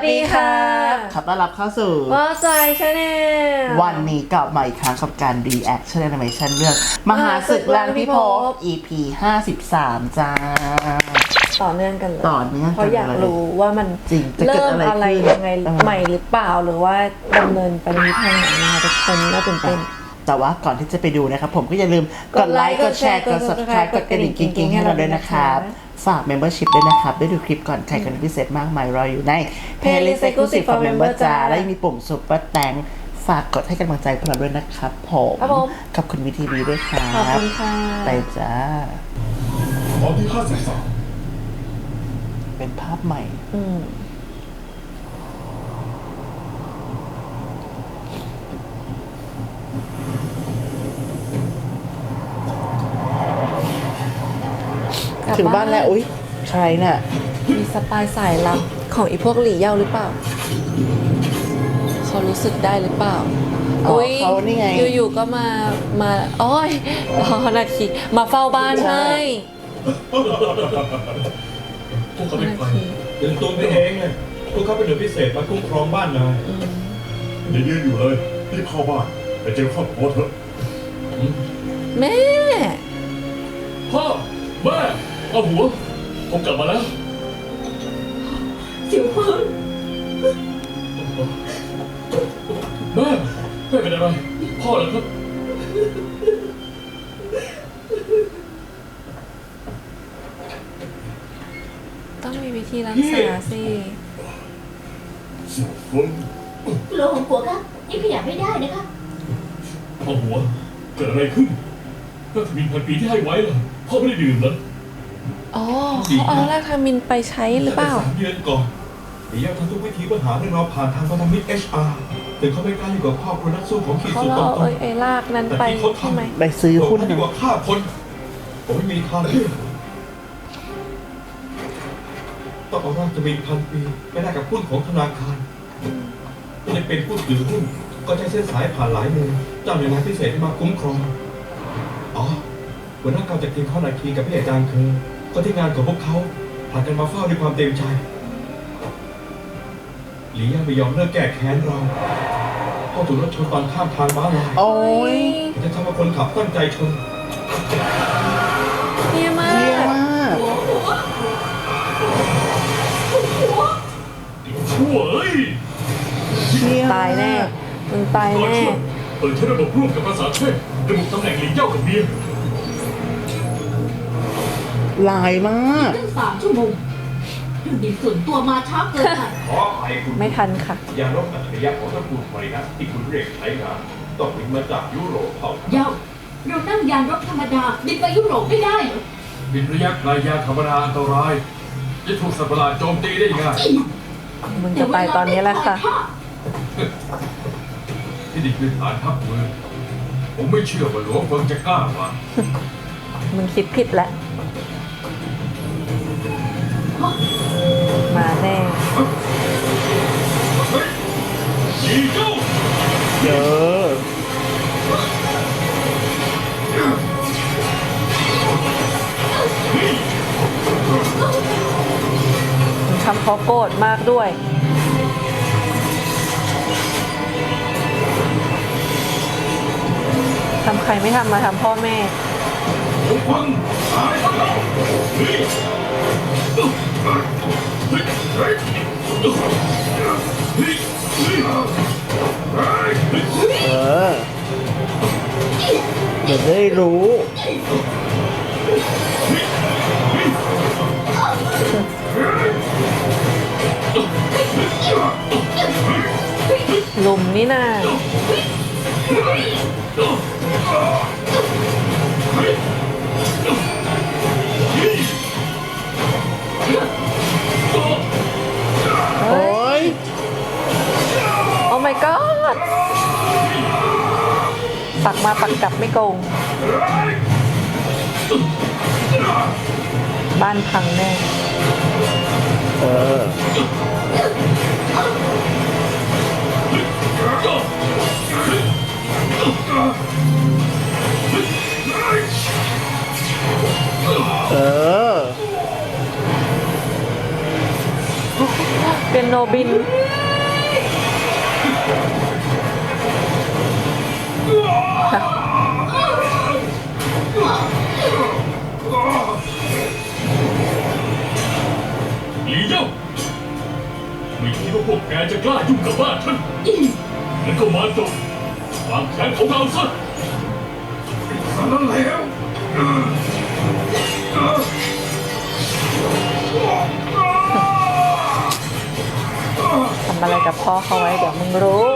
สดีค่ะขอต้อนรับเข้าสู่ว่าใจชาแนลวันนี้กลับมาอีกครั้งกับการ reaction animation เรื่อง มหาศึกล้างพิภพ EP 53 จ้า ต่อเนื่องกันเลยต่อเนื่องกันเลยเพราะอยากรู้ว่ามันจริงจะเกิดเริ่มอะไรอะไรขึ้นยังไงเออใหม่หรือเปล่าหรือว่าดำเนินไปในทิศทางไหนมาทุกคนน่าตื่นเต้นแต่ว่าก่อนที่จะไปดูนะครับ ผมก็อย่าลืมกดไลค์กดแชร์กด subscribe กดกระดิ่งกิ๊งๆให้เราด้วยนะครับ ฝาก membership ด้วยนะครับ ได้ดูคลิปก่อนใครกันพิเศษมากมายรออยู่ใน playlist exclusive for member จ้าและยังมีปุ่ม super thank ฝากกดให้กำลังใจพวกเราด้วยนะครับผมครับผม ขอบคุณวีทีวีด้วยครัขอบบคุณค่ะ ไปจ้าตอนที่ห้าสิบสามเป็นภาพใหม่ อืม กลัถึงบ้านแล้ว อุ้ยใครน่ะ มีสปายสายลับของอีพวกหลี่เย่าหรือเปล่า เขารู้สึกได้หรือเปล่าอ๋อเขานี่ไง อยู่ๆก็มามาโอ้ยรอนาทีมาเฝ้าบ้านใช่ให้พวกเขาเป็นใครเดินตัวไปเองไงพวกเขาเป็นหน่วยพิเศษมาคุ้มครองบ้านนายอย่ายืนอยู่เลยรีบเข้าบ้านไปเจอครอบครัวเถอะแม่ พ่อแม่ เอาหัว ผมกลับมาแล้ว เสียวเฟิงแม่แม่เป็นอะไร พ่อเหรอครับ ต้องมีวิธีรักษาสิ เสี่ยวเฟิงโลของกัวครับยังขยับไม่ได้นะคะเอาหัว เกิดอะไรขึ้น ก็ทมินพันปีที่ให้ไว้ล่ะพ่อไม่ได้ดื่มเหรอ อ๋อเขาเอาแรกทามินไปใช้หรือเปล่า สามเดือนก่อนเดี๋ยวทำทุกวิธีเพื่อหาเรื่องเราวผ่านทางพันธมิตร HR แต่เขาไม่กล้าอยู่กับครอบครัวนักสู้ของขีดเขาสุดเราตรงเอ้ยไอ้ลากนั้นไปใช่ไหมไปซื้อผมหุ้นดีกว่าฆ่าคน ผมไม่มีทางเลือกต้องเอาร่างจะมีพันปีไปได้กับหุ้นของธนาคารไม่ได้เป็นผู้ถือหุ้นก็ใช้เส้นสายผ่านหลายมือเจ้าหน่วยงานพิเศษที่มาคุ้มครอง อ๋อหัวหน้าการจากทีมข้อนาคีกับพี่อาจารย์ คือก็ที่งานของพวกเขาผลัดกันมาเฝ้าด้วยความเต็มใจ หลีย่าไม่ยอมเลิกแก้แค้นเราพ่อถูกรถชนตอนข้ามทางม้าลายโอ้ยจะทำให้คนขับตั้งใจชนเยี่ยมมาเยี่ยมกมากชั่วเอ้ยเยี่ยมตายแน่ มึงตายก่อนแน่ชั่วเปิดใช้ระบบร่วมกับภาษาเทพระบุตำแหน่งหลีเย่ากับเมีย ลายมาก ตั้งสามชั่วโมงเครื่องบินส่วนตัวมาช้าเกินไป ขออภัยคุณไม่ทันค่ะ ยานรบอัจฉริยะของตระกูลมารินัสที่คุณเรียกใช้งานต้องบินมาจากยุโรปเท่านั้นเย้าเรานั่งยานรถธรรมดาบินไปยุโรปไม่ได้เหรอบินระยะไกลยานธรรมดาอันตรายจะถูกสัตว์ประหลาดโจมตีได้ง่ายมึงจะตายตอนนี้แหละค่ะ ที่นี่คือฐานทัพเมืองผมไม่เชื่อว่าหลวงเฟิงจะกล้ามามึงคิดผิดแล้ว มาแน่เยอะทำเพราะโกรธมากด้วยทำใครไม่ทำมาทำพ่อแม่ เออเดี๋ยวได้รู้ลุมนี่นา ปักมาปักกลับไม่โกง บ้านพังแน่ เออ เออ เป็นโนบิน ว่าพวกแกจะกล้ายุ่งกับบ้านฉันงั้นก็มาจบวางแผนของเราซะสารแล้วทำอะไรกับพ่อเขาไว้เดี๋ยวมึงรู้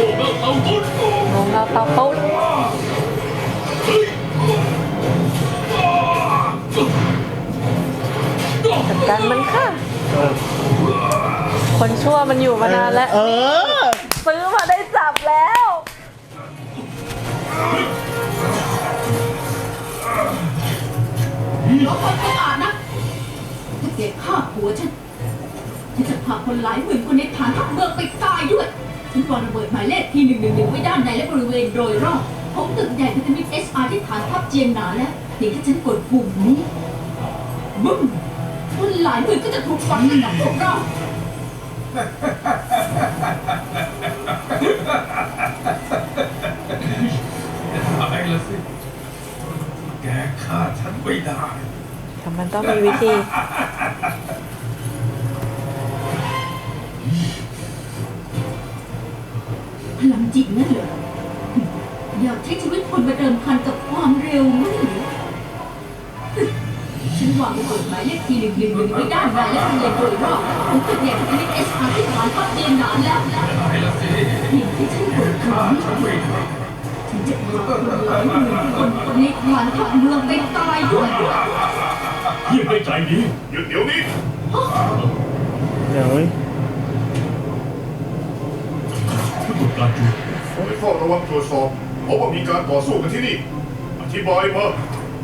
ายโอ้เราเอาตุ้นงงเราเตาปุ๊บจัดการมันค่ะเออคนชั่วมันอยู่มานานแล้ว เออ ซื้อมาได้จับแล้วลบคนไม่อาจนะถ้าเกดฆ่าผัวฉันฉันจะพาคนหลายหมื่นคนในฐานทัพเมืองไปตายด้วย ฉันวางระเบิดหมายเลขที่หนึ่งหนึ่งหนึ่งไว้ด้านในและบริเวณโดยรอบของตึกใหญ่พันธมิตรเอสอาร์ที่ฐานทัพเจียงหนาแล้วเพียงแค่ฉันกดปุ่มนี้บึ้มคนหลายหมื่นก็จะถูกฝังไปกับพวกเราตายละสิ แกฆ่าฉันไม่ได้ แต่มันต้องมีวิธี พลังจิตนั่นเหรออยากใช้ชีวิตคนมาเดิมพันกับความเร็วนั่นเหรอฉันวางระเบิดหมายเลขที่หนึ่งหนึ่งหนึ่งไว้ด้านในและบริเวณโดยรอบของตึกใหญ่พันธมิตรเอสอาร์ที่ฐานทัพเจียงหนาแล้วตายละสิเพียงที่ฉันกดปุ่ฆ่ามนี้ฉันไม่ได้ฉันจะพาคนหลายหมื่นคนคนในฐานทัพเมืองไปตายด้วยเยี่ยมได้ใจดีหยุดเดี๋ยวนี้เดี๋ยว เว้ยผู้ตรวจการจูไปเฝ้าระวังตรวจสอบเพราะว่ามีการต่อสู้กันที่นี่ อธิบายมา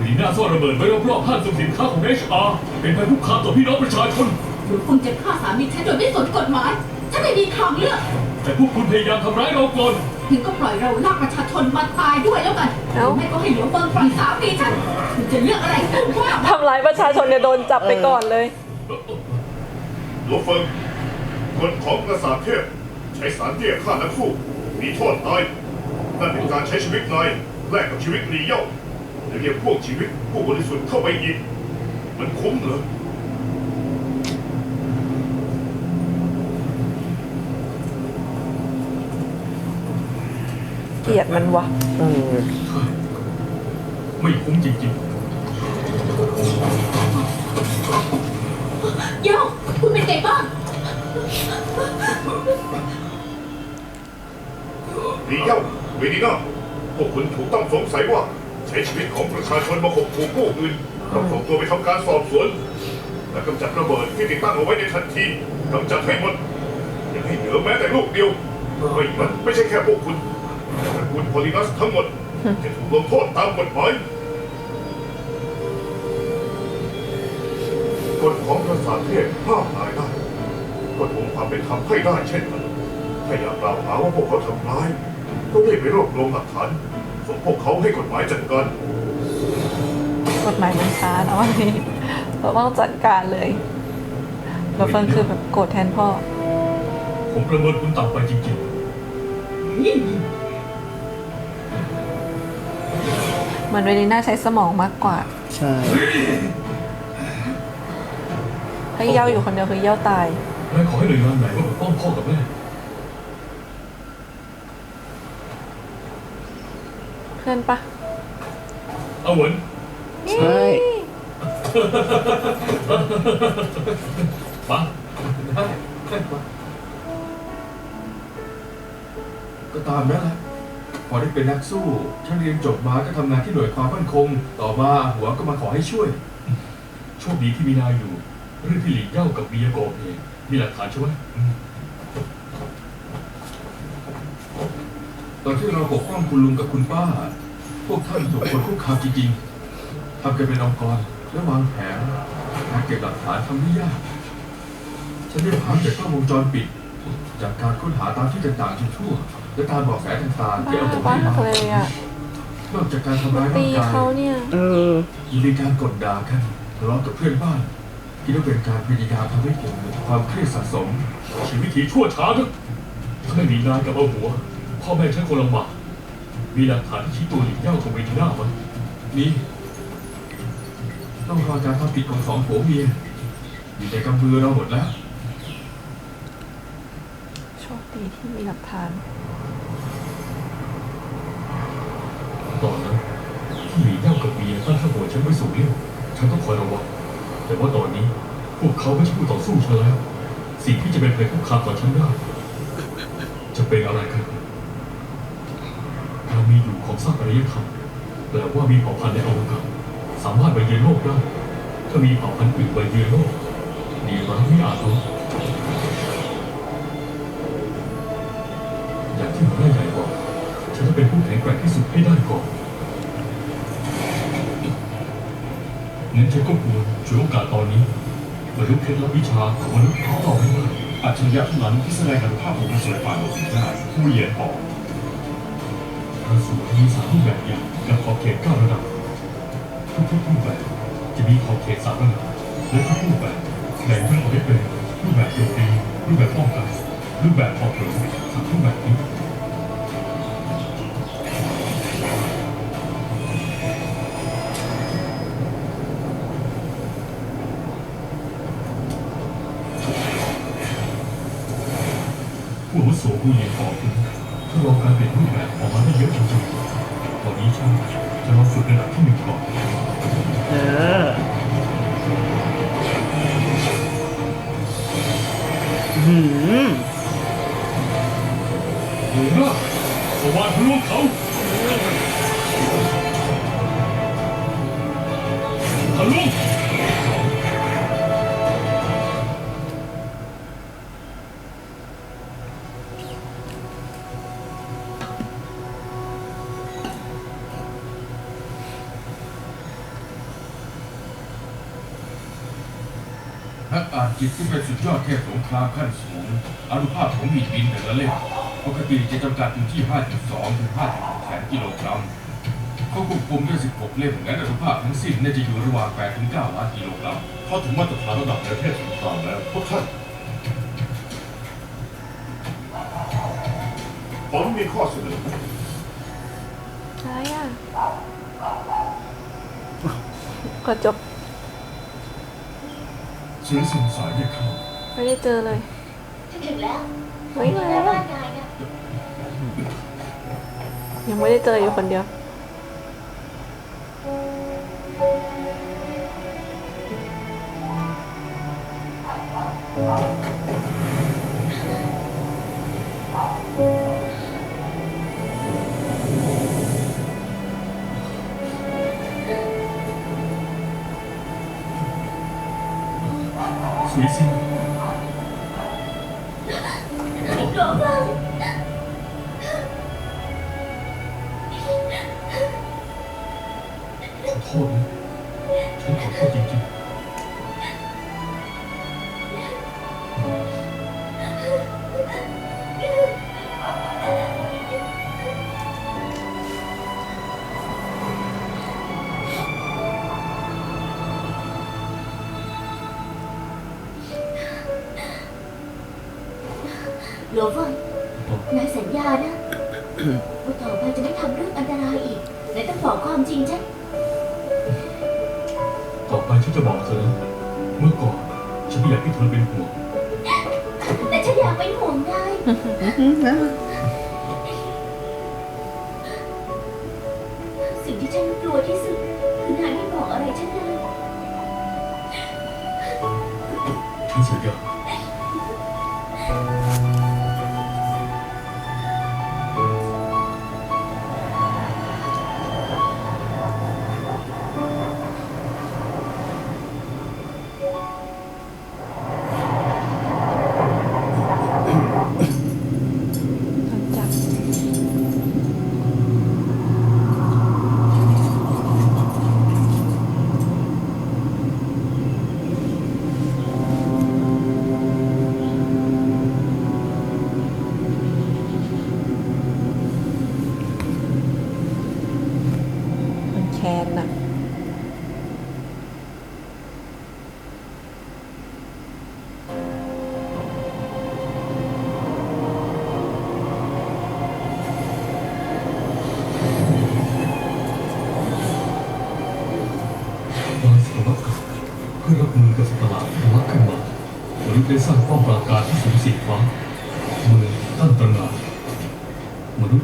หลีหน้าซ่อนระเบิดไว้รอบๆห้างสรรพสินค้าของ HR เป็นภัยคุกคามต่อพี่น้องประชาชนหรือคุณจะฆ่าสามีฉันโดยไม่สนกฎหมายฉันไม่มีทางเลือก แต่พวกคุณพยายามทำร้ายเราก่อนถึงก็ปล่อยเราลากประชาชนมาตายด้วยแล้วกันเอ้าหรือไม่ก็ให้หลวงเฟิงปล่อยสามีฉันคุณจะเลือกอะไรคุณว่าทำร้ายประชาชนเนี่ยโดนจับไปก่อนเลย หลวงเฟิงกฎของกษัตริย์เทพใช้สารเตี้ยฆ่านักสู้มีโทษตายนั่นเป็นการใช้ชีวิตนายแลกกับชีวิตหลีเย่าและเรียกพวกชีวิตผู้บริสุทธิ์เข้าไปอีก มันคุ้มเหรอเกลียดมันวะเออไม่คุ้มจริงเย้าคุณเป็นไงบ้าง วนิน่าพวกคุณถูกต้องสงสัยว่า ใช้ชีวิตของประชาชนมาข่มขู่ผู้อื่นต้องส่งตัวไปทำการสอบสวน และกำจัดระเบิดที่ติดตั้งเอาไว้ในทันทีกำจัดให้หมดอย่าให้เหลือแม้แต่ลูกเดียวไม่มันไม่ใช่แค่พวกคุณแต่ตระกูลโพลินัสทั้งหมดจะถูกลงโทษตามกฎหมายกฎของประสาทเทพห้ามตายได้กฎของความเป็นธรรมให้ได้เช่นกันถ้าอยากกล่าวหาว่าพวกเขาทำร้าย ก็รีบไปรวบรวมหลักฐานส่งพวกเขาให้กฎหมายจัดการกฎหมายมันช้านะวันนี้เราต้องจัดการเลยเราเฟิงคือแบบโกรธแทนพ่อๆผมประเมินคุณต่ำไปจริงเหมือนเวลีน่าใช้สมองมากกว่า ใช่ ถ้าเย้าอยู่คนเดียวคือเย้าตาย ๆและขอให้หน่วยงานไหนมาปกป้องพ่อกับแม่ เพื่อนปะเอาเหวินใช่ มาได้ได้ปะก็ตามนั้นแหละพอได้เป็นนักสู้ฉันเรียนจบมาก็ทำงานที่หน่วยความมั่นคง ต่อมาหัวก็มาขอให้ช่วย โชคดีที่มีนายอยู่ เรื่องที่หลีเย่ากับเบียโกะเองมีหลักฐานใช่ไหม อืมตอนที่เราปกป้องคุณลุงกับคุณป้า พวกท่านถูกคนคุกคามจริงๆทำกันเป็นองค์กรและวางแผนการเก็บหลักฐานทำไม่ยาก ฉันได้ภาพจากกล้องวงจรปิด จากการค้นหาตามที่ต่างๆจนทั่ว และตามเบาะแสต่างๆที่บ้าเอาผมบ้าให้มาเลยอะนอกจากการทำร้ายตีร่างกายเขาเนี่ย เออ ยังมีการกดด่ากันทะเลาะกับเพื่อนบ้านที่ต้องเป็นการพยายามทำให้เกิดความเครียดสะสมชีวิตถีชั่วช้านะถ้าไม่มีนายกับเอาหัว พ่อแม่ฉันคงลำบากมีหลักฐานที่ชี้ตัวหลิงเย่าของเวทีหน้าไหมนี่ ต้องรอการทำผิดของสองผัวเมียอยู่ในกำมือเราหมดแล้ว โชคดีที่มีหลักฐาน ตอนนั้นที่หลิงเย่ากับเมียตั้งข้าหัวฉันไว้สูงเลี้ยวฉันต้องคอยระวังแต่ว่าตอนนี้พวกเขาไม่ใช่ผู้ต่อสู้ฉันแล้ว สิ่งที่จะเป็นภัยคุกคามต่อฉันได้จะเป็นอะไรกัน การมีอยู่ของสร้างอารยธรรมแปลว่ามีเผ่าพันธุ์ในอวกาศสามารถไปเยือนโลกได้ถ้ามีเผ่าพันธุ์อื่นไปเยือนโลกดีร้ายไม่อาจรู้อย่างที่หัวหน้าใหญ่บอกฉันจะเป็นผู้แข็งแกร่งที่สุดให้ได้ก่อนงั้นฉันก็ควรช่วยโอกาสตอนนี้บรรลุเคล็ดลับวิชาของมนุษย์ต่อไปได้อัจฉริยะเท่านั้นที่แสดงอนุภาพของกระสวยฝ่าโลหิตได้ผู้เหยียนออก กระสุนมีสามรูปแบบอย่างกับขอบเขตเก้าระดับทุกๆรูปแบบจะมีขอบเขตสามระดับและทุกรูปแบบแบ่งย่อยออกได้เป็นรูปแบบโจมตีรูปแบบป้องกันรูปแบบพอเผลอสามรูปแบบนี้ผู้อาวุโสผู้เรียนบอกถึงถ้าลองการ เป็นรูปแบบออกมาได้เยอะจริงๆตอนนี้ช่างจะลองฝึกระดับที่หนึ่งก่อน เออ จิตที่เป็นสุดยอดเทพสงครามขั้นสูงอนุภาพของมีดบินแต่ละเล่มปกติจะจำกัดอยู่ที่ 5.2 ถึง 5.6แสนกิโลกรัมเขาควบคุมด้วย 16 เล่มงั้นอนุภาพทั้งสิ้นน่าจะอยู่ระหว่าง 8 ถึง 9 ล้านกิโลกรัมเข้าถึงมาตรฐานระดับประเทศสงครามแล้วพวกท่านผมมีข้อเสนออะไรอะ ก็จบ เสือสิงสายเนี่ยเข้าไม่ได้เจอเลยฉันถึงแล้วเฮ้ยมาแม่แล้ว บ้านนายนะยังไม่ได้เจออยู่คนเดียวสว ยสิหลวงพ่อขอโท สิ่งที่ฉันกลัวที่สุดคือนายไม่บอกอะไรฉันเลย ฉันสัญญา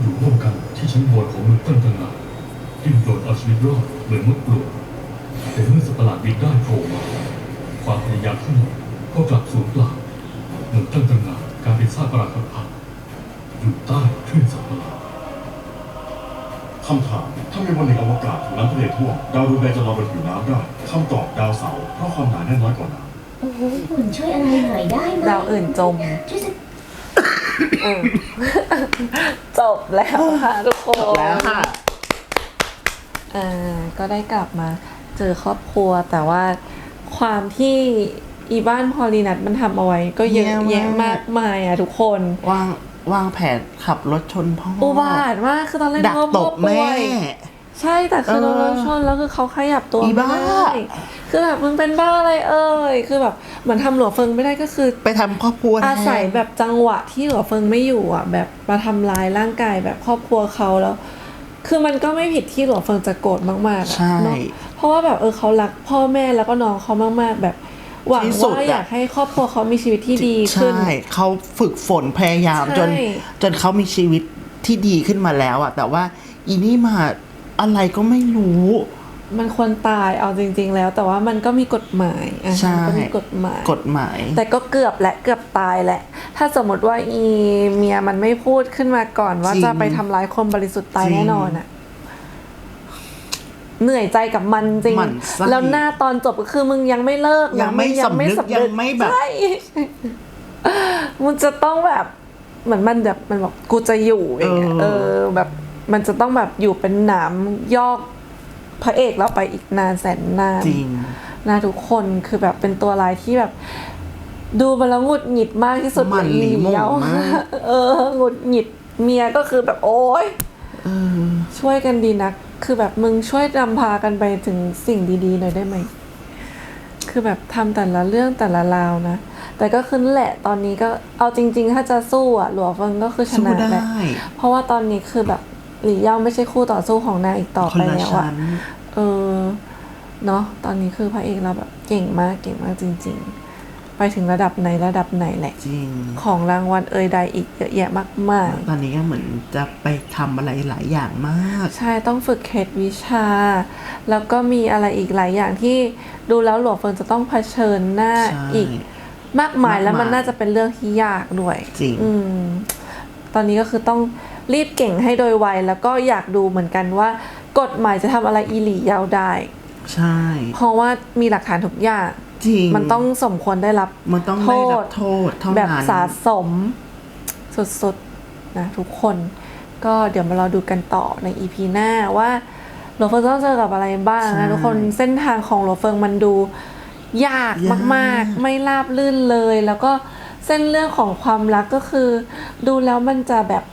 อยู่ร่วมกันที่ชั้นบนของเมืองตั้งตระหง่านดิ้นรนเอาชีวิตรอดเหมือนมดปลวกแต่เมื่อสัตว์ประหลาดบินได้โผล่มา ความพยายามทั้งหมดก็กลับสูญเปล่าเมืองตั้งตระหง่านกลายเป็นซากปรักหักพังอยู่ใต้คลื่นสัตว์ประหลาดคำถาม ถ้ามีวันหนึ่งอวกาศถูกน้ำทะเลท่วมดาวดวงใดจะลอยบนผิวน้ำได้คำตอบดาวเสาร์เพราะความหนาแน่นน้อยกว่าน้ำคุณช่วยอะไรหน่อยได้ไหมดาวอื่นจมช่วยสักเออ จบแล้วค่ะทุกคนแล้วค่ะอ่าก็ได้กลับมาเจอครอบครัวแต่ว่าความที่อีบ้านพอลีนัทมันทำเอาไว้ ก็เยอะแย่แยะมามากกมายอะทุกคนวางวางแผนขับรถชนพ่ออุบาทมากคือตอนแรกดักนึว่าตพ่อบป่แม่วย ใช่แต่คือโดนเอรอถชนแล้วคือเขาขยับตัวอีไม่บ้าได้คือแบบมึงเป็นบ้าอะไรเอ่ยคือแบบเหมือนทำหลัวเฟิงไม่ได้ก็คือ ไปทำครอบครัวแทน อาศัยแบบจังหวะที่หลัวเฟิงไม่อยู่อะ แบบมาทำลายร่างกายแบบครอบครัวเขาแล้ว คือมันก็ไม่ผิดที่หลัวเฟิงจะโกรธมากๆอะใช่เนอะเพราะว่าแบบเออเขารักพ่อแม่แล้วก็น้องเขามากๆ แบบหวังที่สุดว่าอะ อยากให้ครอบครัวเขามีชีวิตที่ดีขึ้น ใช่เขาฝึกฝนพยายามใช่ จน จนเขามีชีวิตที่ดีขึ้นมาแล้วอะแต่ว่าอีนี่มา อะไรก็ไม่รู้ มันควรตายเอาจริง ๆ แล้ว แต่ว่ามันก็มีกฎหมายอะใช่ มันก็มีกฎหมาย กฎหมาย แต่ก็เกือบและเกือบตายแหละ ถ้าสมมติว่าอีเมียมันไม่พูดขึ้นมาก่อนว่าจริงจะไปทำร้ายคนบริสุทธิ์ตายจริงแน่นอนอะเหนื่อยใจกับมันจริง หมั่นไส้แล้วหน้าตอนจบก็คือมึงยังไม่เลิกนะยังไม่งสำนึกยังไม่แบบ ใช่ มึงจะต้องแบบ เหมือนมันแบบมันบอกกูจะอยู่อย่างเงี้ยเอเอออแบบ มันจะต้องแบบอยู่เป็นหนามยอกพระเอกแล้วไปอีกนานแสนนานจริงนะทุกคนคือแบบเป็นตัวลายที่แบบ ดูมาแล้วหงุดหงิดมากที่สุดมันเลยหลีหม่งเยามากเออหงุดหงิดเมียก็คือแบบโอ๊ยเออช่วยกันดีนะคือแบบมึงช่วยนำพากันไปถึงสิ่งดีๆหน่อยได้ไหม คือแบบทำแต่ละเรื่องแต่ละราวนะ แต่ก็คือนั่นแหละตอนนี้ก็เอาจริง ๆ ถ้าจะสู้อะ หลัวเฟิงก็คือชสู้นะแหละได้เพราะว่าตอนนี้คือแบบ หลี่เย่าไม่ใช่คู่ต่อสู้ของนางอีกต่อคนไปละแล้วอะชั้นเออเนาะตอนนี้คือพระเอกเราแบบเก่งมากเก่งมากจริง ๆ ไปถึงระดับไหนระดับไหนแหละจริงของรางวัลเอ่ยใดอีกเยอะแยะมากมายตอนนี้ก็เหมือนจะไปทำอะไรหลายอย่างมาก ใช่ต้องฝึกเคล็ดวิชา แล้วก็มีอะไรอีกหลายอย่างที่ดูแล้วหลวงเฟิงจะต้องเผชิญหน้าใช่อีกมากมายแล้วมันมากมายน่าจะเป็นเรื่องที่ยากด้วยจริงอืมตอนนี้ก็คือต้อง รีบเก่งให้โดยไว แล้วก็อยากดูเหมือนกันว่า กฎหมายจะทำอะไรอีหลียาวได้ ใช่ เพราะว่ามีหลักฐานทุกอย่างจริงมันต้องสมควรได้รับมันต้องได้รับโทษเท่าแบบนั้นสะสมสุดๆนะทุกคนก็เดี๋ยวมาเราดูกันต่อในอีพีหน้าว่าหลวงเฟิงจะต้องเจอกับอะไรบ้างใช่นะทุกคนเส้นทางของหลวงเฟิงมันดูยากยากมาก ๆ ไม่ราบลื่นเลย แล้วก็เส้นเรื่องของความรักก็คือ ดูแล้วมันจะแบบ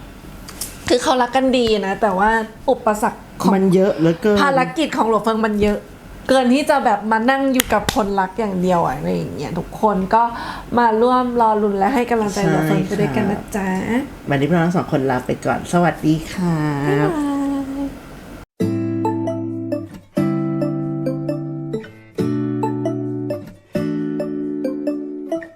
คือเขารักกันดีนะ แต่ว่าอุปสรรคของมันเยอะเหลือเกินภารกิจของหลวงเฟิงมันเยอะ เกินที่จะแบบมานั่งอยู่กับคนรักอย่างเดียวอะอะไรอย่างเงี้ยทุกคนก็มาร่วมรอลุ้นและให้กำลังใจหลวงเฟิงไปด้วยกันนะจ๊ะวันนี้พวกเราทั้งสองคนลาไปก่อน สวัสดีค่ะบ๊ายบาย